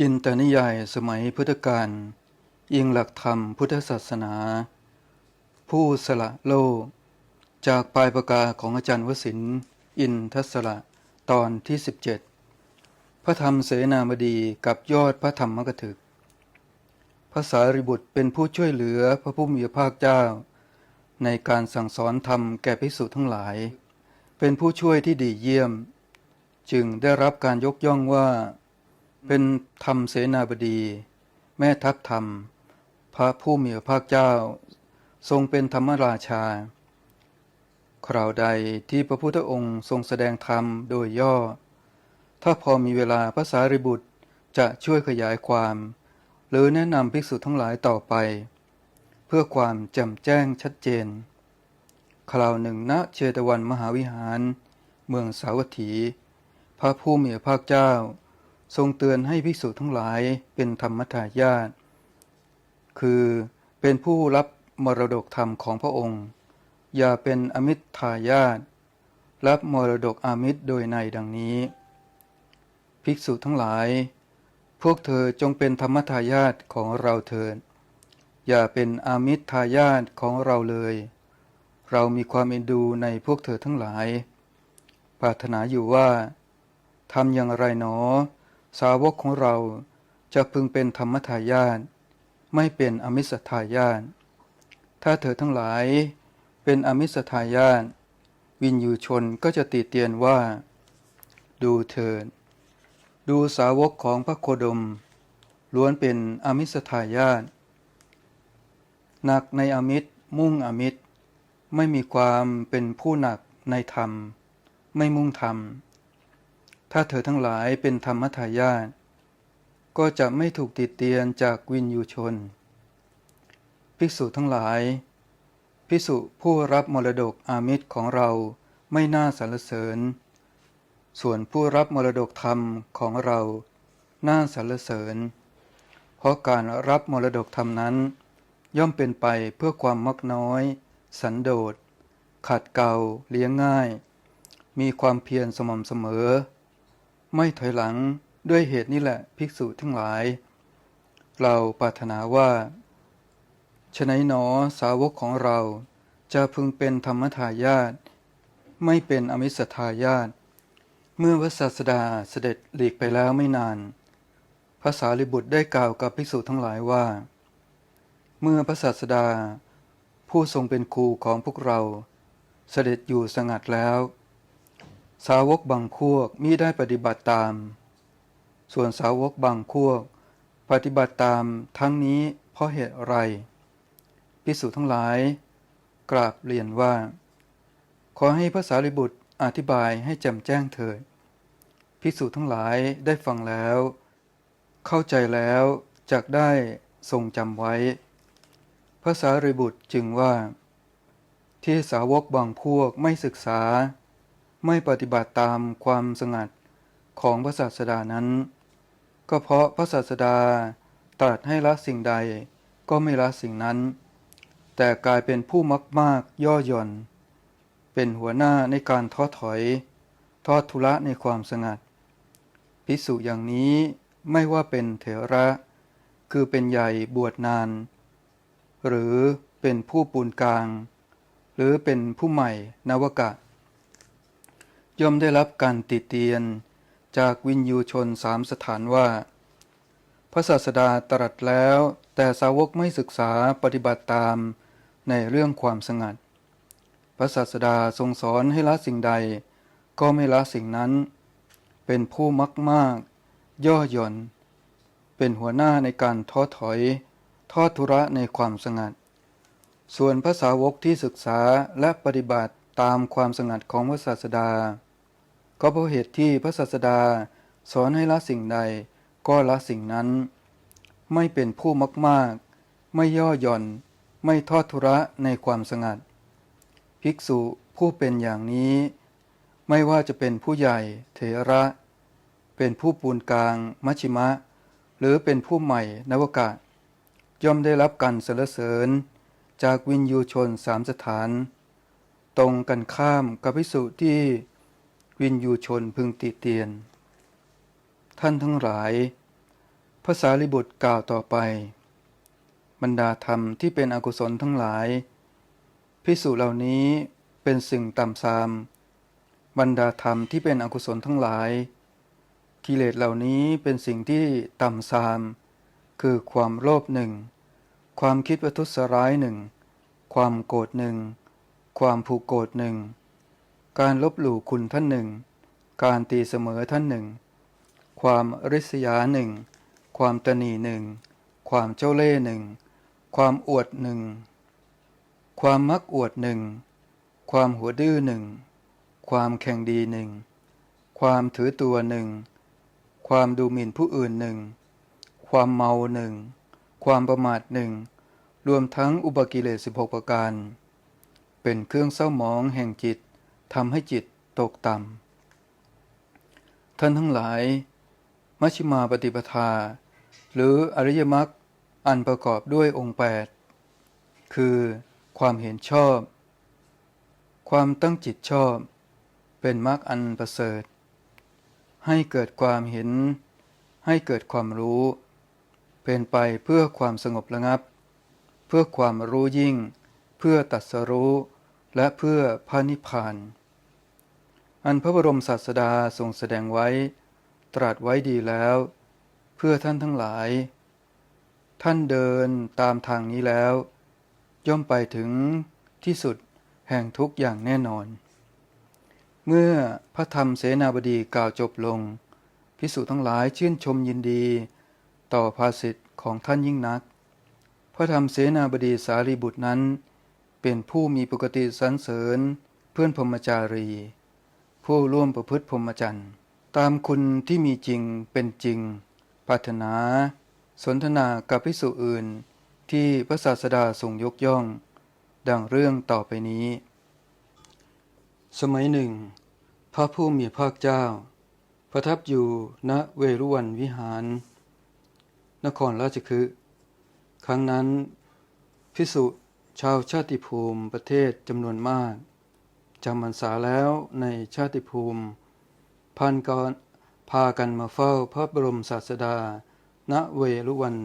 จินตนิยายสมัยพุทธกาลอิงหลักธรรมพุทธศาสนา ผู้สละโลก จากปลายประกาของอาจารย์วสินอินทศระตอนที่ 17 พระธรรมเสนาบดีกับยอดพระธรรมกถึก ภาษาริบุตรเป็นผู้ช่วยเหลือพระผู้มีพระภาคเจ้า ในการสั่งสอนธรรมแก่ภิกษุทั้งหลาย เป็นผู้ช่วยที่ดีเยี่ยม จึงได้รับการยกย่องว่า เป็นธรรมเสนาบดี แม่ทัพธรรม พระผู้มีพระภาคเจ้า ทรงเป็นธรรมราชา คราวใดที่พระพุทธองค์ทรงแสดงธรรมโดยย่อ ถ้าพอมีเวลาพระสารีบุตรจะช่วยขยายความ หรือแนะนำภิกษุทั้งหลายต่อไป เพื่อความแจ่มแจ้งชัดเจน คราวหนึ่งณเชตวันมหาวิหาร เมืองสาวัตถี พระผู้มีพระภาคเจ้า ทรงเตือนให้ภิกษุทั้งหลายเป็นธรรมทายาทคือเป็นผู้รับมรดกธรรมของพระองค์ อย่าเป็นอมิตรทายาทรับมรดกอามิตรโดยในดังนี้ ภิกษุทั้งหลาย พวกเธอจงเป็นธรรมทายาทของเราเถิดอย่าเป็นอามิตรทายาทของเราเลย เรามีความเอ็นดูในพวกเธอทั้งหลาย ปรารถนาอยู่ว่าทำอย่างไรหนอ สาวกของเราจะพึงเป็นธรรมทายาทไม่เป็นอมิสทายาทถ้าเธอทั้งหลายเป็นอมิสทายาทวินยูชนก็จะติเตียนว่า ดูเถิดดูสาวกของพระโคดม ล้วนเป็นอมิสทายาทหนักในอมิตรมุ่งอมิตร ไม่มีความเป็นผู้หนักในธรรม ไม่มุ่งธรรม ถ้าเธอทั้งหลายเป็นธรรมทายาทก็จะไม่ถูกติดเตียนจากวินยูชน ภิกษุทั้งหลาย ภิกษุผู้รับมรดกอามิตรของเราไม่น่าสรรเสริญ ส่วนผู้รับมรดกธรรมของเราน่าสรรเสริญ เพราะการรับมรดกธรรมนั้น ย่อมเป็นไปเพื่อความมักน้อย สันโดษ ขัดเกลาเลี้ยงง่าย มีความเพียรสม่ำเสมอ ไม่ถอยหลังด้วยเหตุนี้แหละภิกษุทั้งหลาย เราปรารถนาว่าฉนัยหนอสาวกของเราจะพึงเป็นธรรมทายาทไม่เป็นอมิสทายาทเมื่อพระศาสดาเสด็จหลีกไปแล้วไม่นานพระสารีบุตรได้กล่าวกับภิกษุทั้งหลายว่า เมื่อพระศาสดา ผู้ทรงเป็นครูของพวกเรา เสด็จอยู่สงัดแล้ว สาวกบางพวกมิได้ปฏิบัติตาม ส่วนสาวกบางพวก ปฏิบัติตามทั้งนี้เพราะเหตุไรภิกษุทั้งหลาย กราบเรียนว่า ขอให้พระสารีบุตรอธิบายให้แจ่มแจ้งเถิดภิกษุทั้งหลายได้ฟังแล้ว เข้าใจแล้วจักได้ทรงจำไว้ พระสารีบุตรจึงว่า ที่สาวกบางพวกไม่ศึกษา ไม่ปฏิบัติตามความสงัดของพระศาสดานั้น ก็เพราะพระศาสดาตรัสให้ละสิ่งใดก็ไม่ละสิ่งนั้น แต่กลายเป็นผู้มักมากย่อหย่อน เป็นหัวหน้าในการท้อถอย ทอดทุระในความสงัด พิสุอย่างนี้ไม่ว่าเป็นเถระ คือเป็นใหญ่บวชนาน หรือเป็นผู้ปูนกลาง หรือเป็นผู้ใหม่นวกะ ย่อมได้รับการติเตียน จากวินยูชนสามสถานว่า พระศาสดาตรัสแล้ว แต่สาวกไม่ศึกษาปฏิบัติตามในเรื่องความสงัด พระศาสดาทรงสอนให้ละสิ่งใด ก็ไม่ละสิ่งนั้น เป็นผู้มักมาก ย่อหย่อน เป็นหัวหน้าในการท้อถอย ทอดทุระในความสงัด ส่วนพระสาวกที่ศึกษาและปฏิบัติตามความสงัดของพระศาสดา ก็เพราะเหตุที่พระศาสดาสอนให้ละสิ่งใด ก็ละสิ่งนั้น ไม่เป็นผู้มักมากไม่ย่อหย่อน ไม่ทอดทุระในความสงัด ภิกษุผู้เป็นอย่างนี้ ไม่ว่าจะเป็นผู้ใหญ่เถระ เป็นผู้ปูนกลางมัชชิมะ หรือเป็นผู้ใหม่นวกะย่อมได้รับการสรรเสริญ จากวินยูชนสามสถาน ตรงกันข้ามกับภิกษุที่ วินยูชนพึงติเตียน ท่านทั้งหลาย ภาษาลิบุตรกล่าวต่อไป บรรดาธรรมที่เป็นอกุศลทั้งหลาย พิสุเหล่านี้เป็นสิ่งต่ำทราม บรรดาธรรมที่เป็นอกุศลทั้งหลาย กิเลสเหล่านี้เป็นสิ่งที่ต่ำทราม คือความโลภหนึ่ง ความคิดประทุษร้ายหนึ่ง ความโกรธหนึ่ง ความผูกโกรธหนึ่ง การลบหลู่คุณท่านหนึ่ง การตีเสมอท่านหนึ่ง ความริษยาหนึ่ง ความตนีหนึ่ง ความเจ้าเล่หนึ่ง ความอวดหนึ่ง ความมักอวดหนึ่ง ความหัวดื้อหนึ่ง ความแข่งดีหนึ่ง ความถือตัวหนึ่ง ความดูหมิ่นผู้อื่นหนึ่ง ความเมาหนึ่ง ความประมาทหนึ่ง รวมทั้งอุปกิเลส16 ประการ เป็นเครื่องเศร้าหมองแห่งจิต ทำให้จิตตกต่ำท่านทั้งหลาย มัชฌิมาปฏิปทา หรืออริยมรรคอันประกอบด้วยองค์8คือความเห็นชอบ ความตั้งจิตชอบ เป็นมรรคอันประเสริฐ ให้เกิดความเห็น ให้เกิดความรู้ เป็นไปเพื่อความสงบระงับ เพื่อความรู้ยิ่ง เพื่อตัดสรู้ และเพื่อพระนิพพาน อันพระบรมศาสดาทรงแสดงไว้ ตรัสไว้ดีแล้ว เพื่อท่านทั้งหลาย ท่านเดินตามทางนี้แล้ว ย่อมไปถึงที่สุดแห่งทุกอย่างแน่นอน เมื่อพระธรรมเสนาบดีกล่าวจบลง พิสุทั้งหลายชื่นชมยินดี ต่อภาสิทธิของท่านยิ่งนัก พระธรรมเสนาบดีสารีบุตรนั้น เป็นผู้มีปกติสรรเสริญเพื่อนพรมจารี ผู้ร่วมประพฤติพรหมจรรย์ตามคุณที่มีจริงเป็นจริงปรารถนา สนทนากับพิสุอื่น ที่พระศาสดาทรงยกย่อง ดังเรื่องต่อไปนี้ สมัยหนึ่ง พระผู้มีพระเจ้า ประทับอยู่ณเวรุวันวิหาร นครราชคฤห์ครั้งนั้นพิสุชาวชาติภูมิประเทศจำนวนมาก จำพรรษาแล้วในชาติภูมิพันกรพากันมาเฝ้าพระบรมศาสดา ณเวรุวัน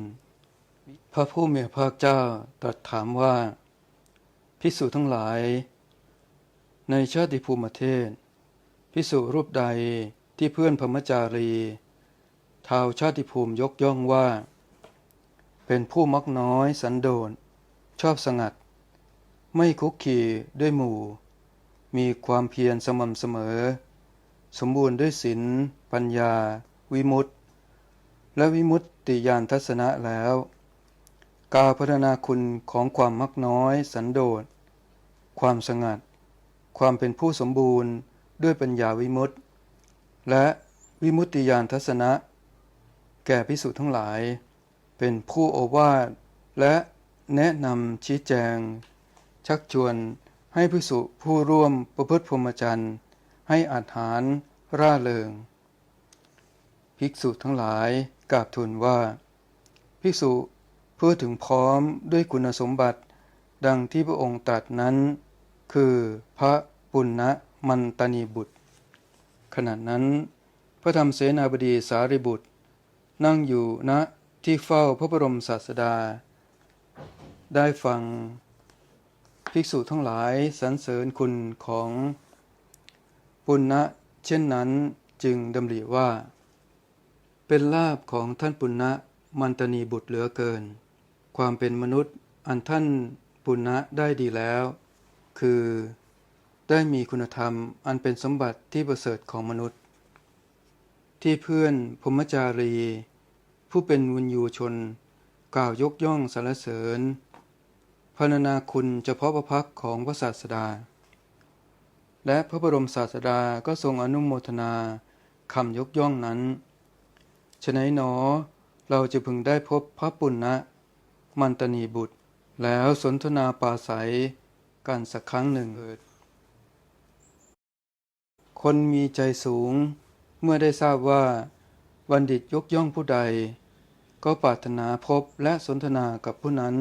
พระผู้มีพระเจ้าตรัสถามว่า พิสุทั้งหลาย ในชาติภูมิเทศ พิสุรูปใดที่เพื่อนพรมจารีทาวชาติภูมิยกย่องว่า เป็นผู้มักน้อยสันโดษชอบสงัด ไม่คุกคีด้วยหมู่ มีความเพียรสม่ำเสมอ สมบูรณ์ด้วยศีลปัญญา วิมุตติ และวิมุตติญาณทัศนะแล้ว กาพัฒนาคุณของความมักน้อย สันโดษ ความสงัด ความเป็นผู้สมบูรณ์ด้วยปัญญาวิมุตติ และวิมุตติญาณทัศนะ แก่พิสุทั้งหลาย เป็นผู้โอวาทและแนะนำชี้แจง ชักชวน ให้พิสุผู้ร่วมประพฤติพรหมจรรย์ ให้อาหารร่าเริง ภิกษุทั้งหลายกราบทูลว่า ภิกษุพูดถึงพร้อมด้วยคุณสมบัติ ดังที่พระองค์ตรัสนั้น คือพระปุณณมันตนีบุตร ขณะนั้น พระธรรมเสนาบดีสารีบุตร นั่งอยู่ณที่เฝ้าพระบรมศาสดา ได้ฟัง ภิกษุทั้งหลายสรรเสริญคุณของปุณณะเช่นนั้นจึงดำริว่า เป็นลาบของท่านปุณณะมันตนีบุตรเหลือเกิน ความเป็นมนุษย์อันท่านปุณณะได้ดีแล้ว คือ ได้มีคุณธรรมอันเป็นสมบัติที่ประเสริฐของมนุษย์ ที่เพื่อนพมจารี ผู้เป็นวิญญูชน กล่าวยกย่องสรรเสริญ รรณนาคุณเฉพาะพระพักของพระศาสดา และพระบรมศาสดาก็ทรงอนุโมทนาคำยกย่องนั้นฉะนั้นหนอ เราจะพึงได้พบพระปุณณะมันตนีบุตร แล้วสนทนาปราศัยกันสักครั้งหนึ่งเิดคนมีใจสูงเมื่อได้ทราบว่า บัณฑิตยกย่องผู้ใด ก็ปรารถนาพบและสนทนากับผู้นั้น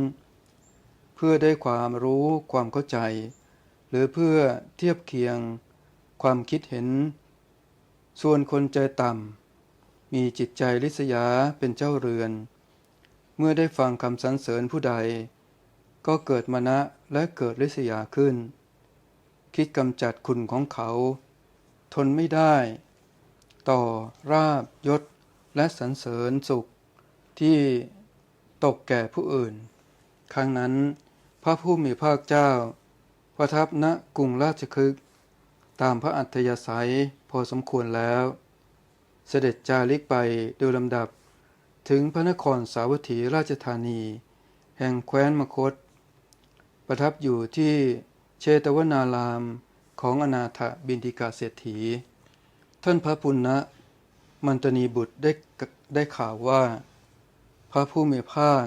พื่อได้ความรู้ความเข้าใจ หรือเพื่อเทียบเคียง ความคิดเห็น ส่วนคนใจต่ำมีจิตใจริษยาเป็นเจ้าเรือน เมื่อได้ฟังคำสรรเสริญผู้ใด ก็เกิดมานะและเกิดริษยาขึ้น คิดกำจัดคุณของเขา ทนไม่ได้ ต่อราบยศและสรรเสริญสุขที่ตกแก่ผู้อื่นครั้งนั้น พระผู้มีภาคเจ้า ประทับณกรุงราชคฤห์ตามพระอัธยาศัยพอสมควรแล้ว เสด็จจาริกไปโดยลำดับถึงพระนครสาวัตถีราชธานี แห่งแคว้นมคต ประทับอยู่ที่เชตวนารามของอนาถบินทิกาเศรษฐี ท่านพระปุณณะมันตนีบุตรได้ได้ข่าวว่า พระผู้มีภาค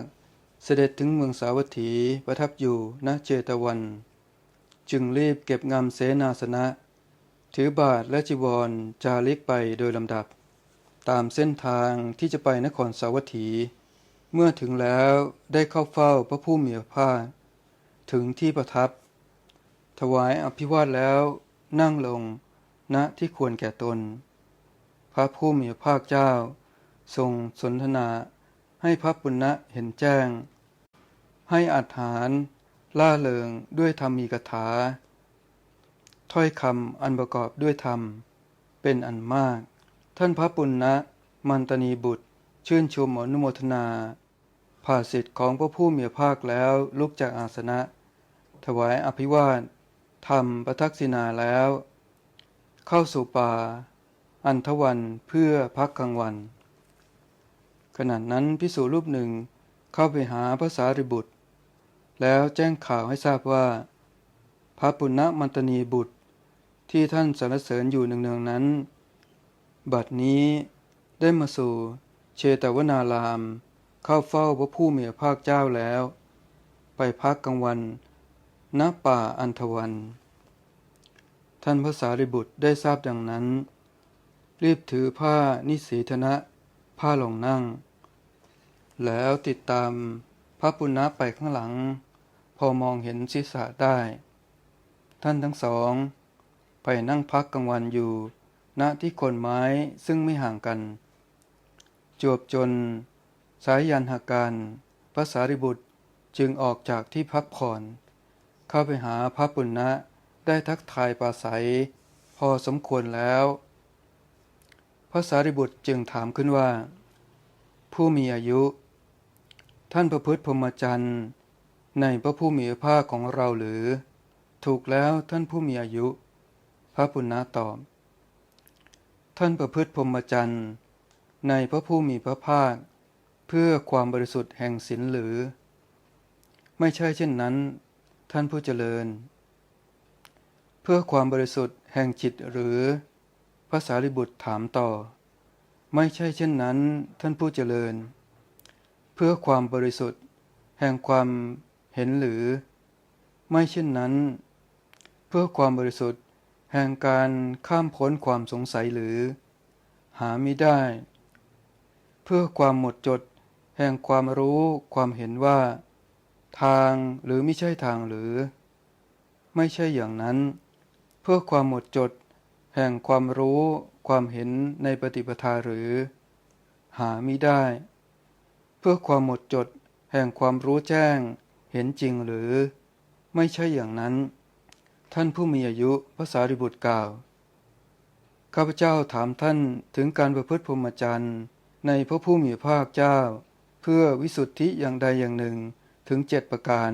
เสด็จถึงเมืองสาวัตถีประทับอยู่ณเจตวัน จึงรีบเก็บงำเสนาสนะ ถือบาทและจีวรจาริกไปโดยลำดับ ตามเส้นทางที่จะไปนครสาวัตถี เมื่อถึงแล้วได้เข้าเฝ้าพระผู้มีพระภาคถึงที่ประทับ ถวายอภิวาทแล้วนั่งลงณที่ควรแก่ตน พระผู้มีพระภาคเจ้า ทรงสนทนาให้พระปุณณะเห็นแจ้ง ให้อาหารล่าเริงด้วยธรรมีกถา ถ้อยคำอันประกอบด้วยธรรม เป็นอันมาก ท่านพระปุณณะมันตนีบุตร ชื่นชมอนุโมทนาภาสิทธิ์ของพระผู้มีภาคแล้วลุกจากอาสนะ ถวายอภิวาททำประทักษิณาแล้ว เข้าสู่ป่า อันทวันเพื่อพักกลางวัน ขณะนั้นพิสูรรูปหนึ่งเข้าไปหาพระสารีบุตร แล้วแจ้งข่าวให้ทราบว่า พระปุณณมันตนีบุตรที่ท่านสรรเสริญอยู่เนืองๆนั้น บัดนี้ได้มาสู่เชตวนาราม เข้าเฝ้าพระผู้มีพระภาคเจ้าแล้ว ไปพักกลางวันณป่าอันทวัน ท่านพระสารีบุตรได้ทราบดังนั้น รีบถือผ้านิสีธนะ ผ้าลงนั่ง แล้วติดตามพระปุณณะไปข้างหลัง อมองเห็นศีรษะได้ ท่านทั้งสองไปนั่งพักกลางวันอยู่ ณที่คนไม้ซึ่งไม่ห่างกัน จวบจน สายยันหาการพระสารีบุตรจึงออกจากที่พักผ่อน เข้าไปหาพระปุณณะได้ทักทายปราศัย พอสมควรแล้ว พระสารีบุตรจึงถามขึ้นว่า ผู้มีอายุ ท่านประพฤติพรหมจรรย์ ในพระผู้มีพระภาคของเราหรือ ถูกแล้วท่านผู้มีอายุ พระปุณณะตอบ ท่านประพฤติพรหมจรรย์ ในพระผู้มีพระภาค เพื่อความบริสุทธิ์แห่งศีลหรือ ไม่ใช่เช่นนั้น ท่านผู้เจริญ เพื่อความบริสุทธิ์แห่งจิตหรือพระสารีบุตรถามต่อ ไม่ใช่เช่นนั้น ท่านผู้เจริญ เพื่อความบริสุทธิ์แห่งความ เห็นหรือ ไม่เช่นนั้น เพื่อความบริสุทธิ์ แห่งการข้ามพ้นความสงสัยหรือ หาไม่ได้ เพื่อความหมดจด แห่งความรู้ความเห็นว่า ทางหรือไม่ใช่ทางหรือ ไม่ใช่อย่างนั้น เพื่อความหมดจด แห่งความรู้ความเห็นในปฏิปทาหรือ หาไม่ได้ เพื่อความหมดจด แห่งความรู้แจ้ง เห็นจริงหรือ ไม่ใช่อย่างนั้น ท่านผู้มีอายุพระสารีบุตรกล่าวข้าพเจ้าถามท่านถึงการประพฤติพรหมจรรย์ในพระผู้มีพระภาคเจ้า เพื่อวิสุทธิอย่างใดอย่างหนึ่งถึงเจ็ดประการ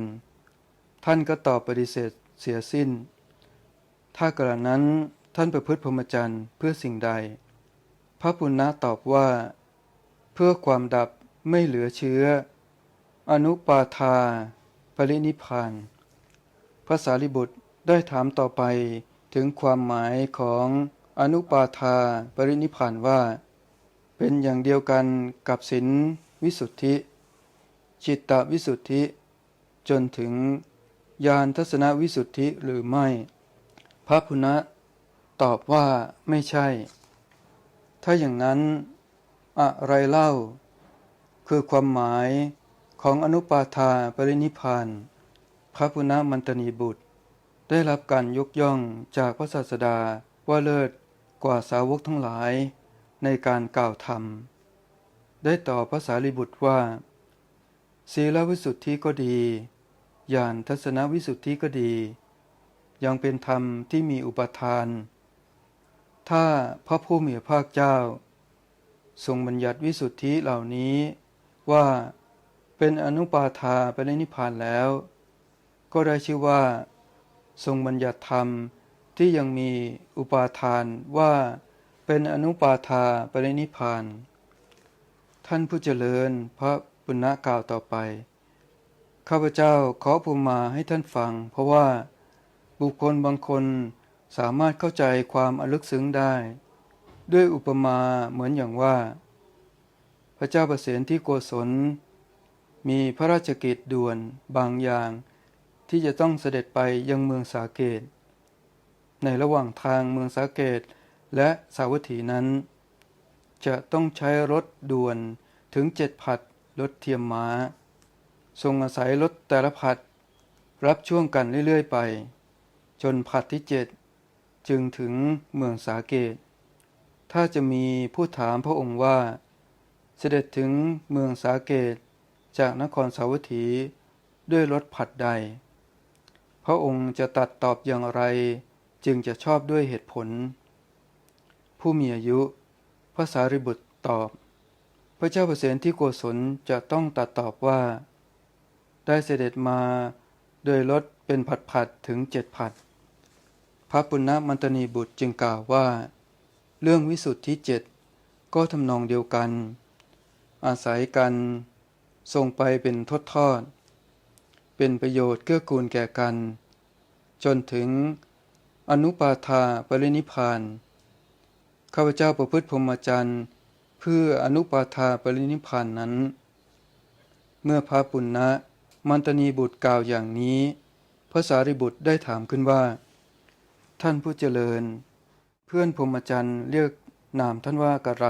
ท่านก็ตอบปฏิเสธเสียสิ้น ถ้ากระนั้นท่านประพฤติพรหมจรรย์เพื่อสิ่งใด พระปุณณะตอบว่า เพื่อความดับไม่เหลือเชื้อ อนุปาทา รินิพานพระสารีบุตรได้ถามต่อไปถึงความหมายของอนุปาทาปรินิพพานว่า เป็นอย่างเดียวกันกับศีลวิสุทธิ จิตตวิสุทธิ จนถึงญาณทัศนวิสุทธิหรือไม่ พระพุณะตอบว่าไม่ใช่ ถ้าอย่างนั้นอะไรเล่า คือความหมาย ของอนุปาทาปรินิพาน พระพุณะมันตนีบุตร ได้รับการยกย่องจากพระศาสดาว่าเลิศกว่าสาวกทั้งหลายในการกล่าวธรรม ได้ตอบพระสารีบุตรว่า ศีลวิสุทธิก็ดีญาณทัศนวิสุทธิก็ดี ยังเป็นธรรมที่มีอุปทาน ถ้าพระผู้มีพระภาคเจ้า ทรงบัญญัติวิสุทธิเหล่านี้ว่า เป็นอนุปาทาไปในนิพพานแล้ว ก็ได้ชื่อว่า ทรงบัญญัติธรรมที่ยังมีอุปาทานว่าเป็นอนุปาทาไปในนิพพาน ท่านผู้เจริญพระปุณณกล่าวต่อไป ข้าพเจ้าขอภูมิมาให้ท่านฟัง เพราะว่าบุคคลบางคนสามารถเข้าใจความอลึกซึ้งได้ ด้วยอุปมาเหมือนอย่างว่า พระเจ้าประเสนที่โกศล มีพระราชกิจด่วนบางอย่าง ที่จะต้องเสด็จไปยังเมืองสาเกต ในระหว่างทางเมืองสาเกตและสาวัตถีนั้น จะต้องใช้รถด่วนถึงเจ็ดผัดรถเทียมม้า ทรงอาศัยรถแต่ละผัด รับช่วงกันเรื่อยๆไป จนผัดที่เจ็ดจึงถึงเมืองสาเกต ถ้าจะมีผู้ถามพระองค์ว่า เสด็จถึงเมืองสาเกต จากนครสาวัตถีด้วยรถผัดใด พระองค์จะตัดตอบอย่างไรจึงจะชอบด้วยเหตุผล ผู้มีอายุพระสารีบุตรตอบ พระเจ้าประเสนที่โกศลจะต้องตัดตอบว่า ได้เสด็จมาโดยรถเป็นผัดผัดถึงเจ็ดผัด พระปุณณมันตนีบุตรจึงกล่าวว่า เรื่องวิสุทธิเจ็ดก็ทำนองเดียวกัน อาศัยกัน ส่งไปเป็นทดทอด เป็นประโยชน์เกื้อกูลแก่กัน จนถึงอนุปาทาปรินิพานข้าพเจ้าประพฤติพรหมจรรย์ เพื่ออนุปาทาปรินิพานนั้น เมื่อพระปุณณะมันตนีบุตรกล่าวอย่างนี้พระสารีบุตรได้ถามขึ้นว่า ท่านผู้เจริญ เพื่อนพรหมจรรย์เรียกนามท่านว่ากะไร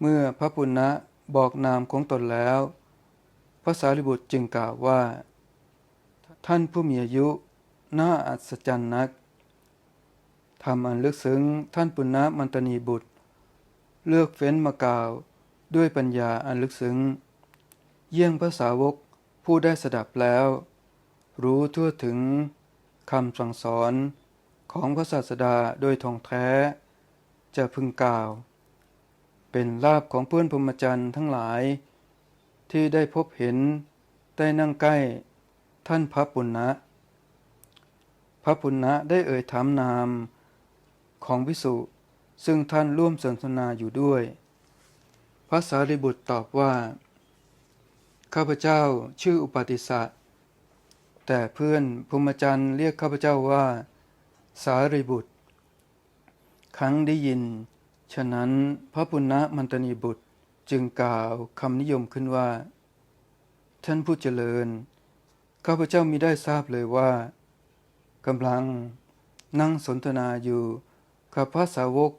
เมื่อพระปุณณะ บอกนามของตนแล้วพระสารีบุตรจึงกล่าวว่า ท่านผู้มีอายุน่าอัศจรรย์นักทำอันลึกซึ้งท่านปุณณมันตนีบุตร เลือกเฟ้นมากล่าวด้วยปัญญาอันลึกซึ้ง เยี่ยงพระสาวกผู้ได้สดับแล้ว รู้ทั่วถึงคำสั่งสอนของพระศาสดาโดยทองแท้ จะพึงกล่าว เป็นลาบของเพื่อนพรหมจรรย์ทั้งหลาย ที่ได้พบเห็นได้นั่งใกล้ท่านพระปุณณะ พระปุณณะได้เอ่ยถามนามของวิสุ ซึ่งท่านร่วมสนทนาอยู่ด้วย พระสารีบุตรตอบว่า ข้าพเจ้าชื่ออุปติสสะแต่เพื่อนพรหมจรรย์เรียกข้าพเจ้าว่า สารีบุตร ครั้งได้ยิน ฉะนั้นพระปุณณมันตนีบุตรจึงกล่าวคำนิยมขึ้นว่า ท่านผู้เจริญ ข้าพเจ้ามิได้ทราบเลยว่ากำลังนั่งสนทนาอยู่กับพระสาวก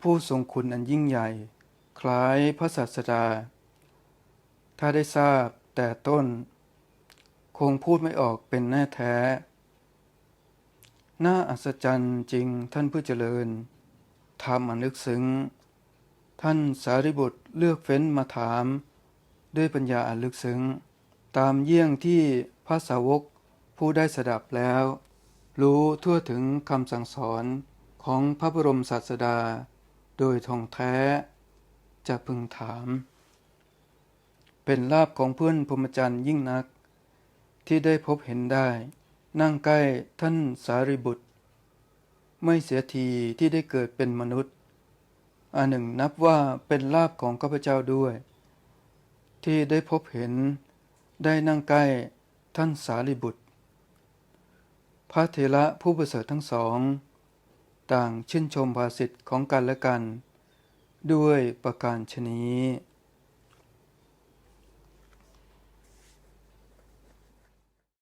ผู้ทรงคุณอันยิ่งใหญ่ คล้ายพระศาสดา ถ้าได้ทราบแต่ต้น คงพูดไม่ออกเป็นแน่แท้ น่าอัศจรรย์จริงท่านผู้เจริญ ธรรมอันลึกซึ้ง ท่านสารีบุตรเลือกเฟ้นมาถาม ด้วยปัญญาอันลึกซึ้ง ตามเยี่ยงที่พระสาวกผู้ได้สดับแล้ว รู้ทั่วถึงคำสั่งสอนของพระบรมศาสดา โดยท่องแท้ จะพึงถาม เป็นลาบของเพื่อนพรหมจรรย์ยิ่งนัก ที่ได้พบเห็นได้ นั่งใกล้ท่านสารีบุตร ไม่เสียทีที่ได้เกิดเป็นมนุษย์ อันหนึ่งนับว่าเป็นลาบของข้าพเจ้าด้วย ที่ได้พบเห็นได้นั่งใกล้ท่านสารีบุตร พระเถระผู้ประเสริฐทั้งสอง ต่างชื่นชมภาสิทธิ์ของกันและกัน ด้วยประการชนี้